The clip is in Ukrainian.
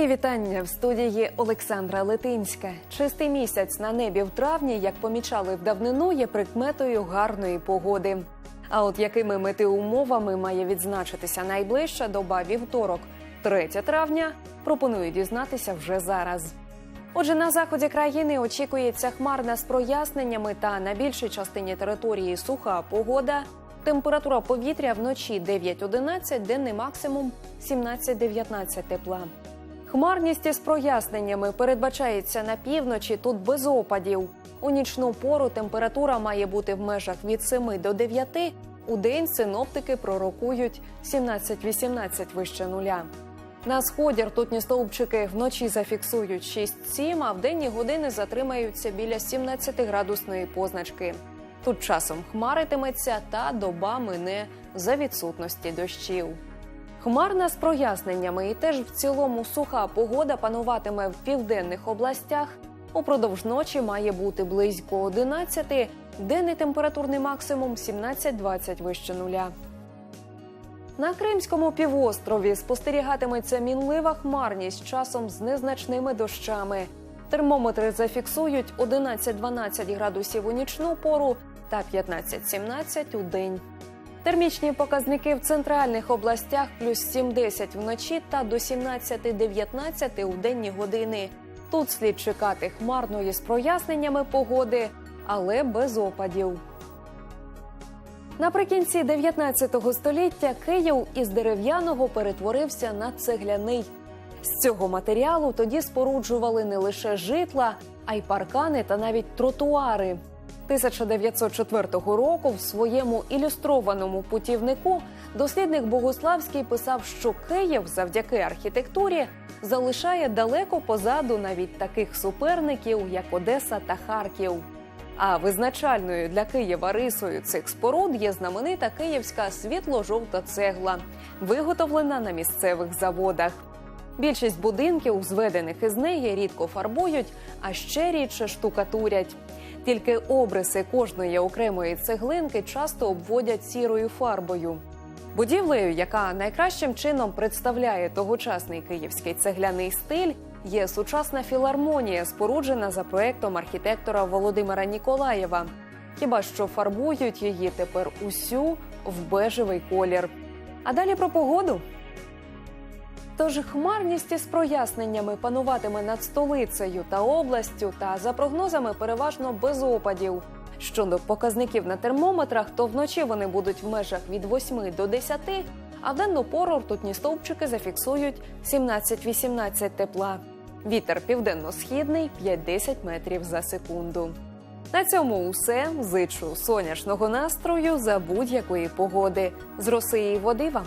Мої вітання в студії Олександра Летинська. Чистий місяць на небі в травні, як помічали в давнину, є прикметою гарної погоди. А от якими метеоумовами має відзначитися найближча доба вівторок, 3 травня, пропоную дізнатися вже зараз. Отже, на заході країни очікується хмарна з проясненнями та на більшій частині території суха погода. Температура повітря вночі 9-11, денний максимум 17-19 тепла. Хмарність із проясненнями передбачається на півночі, тут без опадів. У нічну пору температура має бути в межах від 7 до 9. У день синоптики пророкують 17-18 вище нуля. На сході ртутні стовпчики вночі зафіксують 6-7, а в денні години затримаються біля 17-градусної позначки. Тут часом хмаритиметься та доба мине за відсутності дощів. Хмарна з проясненнями і теж в цілому суха погода пануватиме в південних областях. Упродовж ночі має бути близько 11, денний температурний максимум 17-20 вище нуля. На Кримському півострові спостерігатиметься мінлива хмарність часом з незначними дощами. Термометри зафіксують 11-12 градусів у нічну пору та 15-17 у день. Термічні показники в центральних областях плюс 7-10 вночі та до 17-19 у денні години. Тут слід чекати хмарної з проясненнями погоди, але без опадів. Наприкінці 19 століття Київ із дерев'яного перетворився на цегляний. З цього матеріалу тоді споруджували не лише житла, а й паркани та навіть тротуари. 1904 року в своєму ілюстрованому путівнику дослідник Богуславський писав, що Київ завдяки архітектурі залишає далеко позаду навіть таких суперників, як Одеса та Харків. А визначальною для Києва рисою цих споруд є знаменита київська світло-жовта цегла, виготовлена на місцевих заводах. Більшість будинків, зведених із неї, рідко фарбують, а ще рідше штукатурять. Тільки обриси кожної окремої цеглинки часто обводять сірою фарбою. Будівлею, яка найкращим чином представляє тогочасний київський цегляний стиль, є сучасна філармонія, споруджена за проектом архітектора Володимира Ніколаєва. Хіба що фарбують її тепер усю в бежевий колір. А далі про погоду. Тож хмарність із проясненнями пануватиме над столицею та областю, та за прогнозами переважно без опадів. Щодо показників на термометрах, то вночі вони будуть в межах від 8 до 10, а в денну пору ртутні стовпчики зафіксують 17-18 тепла. Вітер південно-східний 5-10 метрів за секунду. На цьому усе зичу сонячного настрою за будь-якої погоди. З роси і води вам.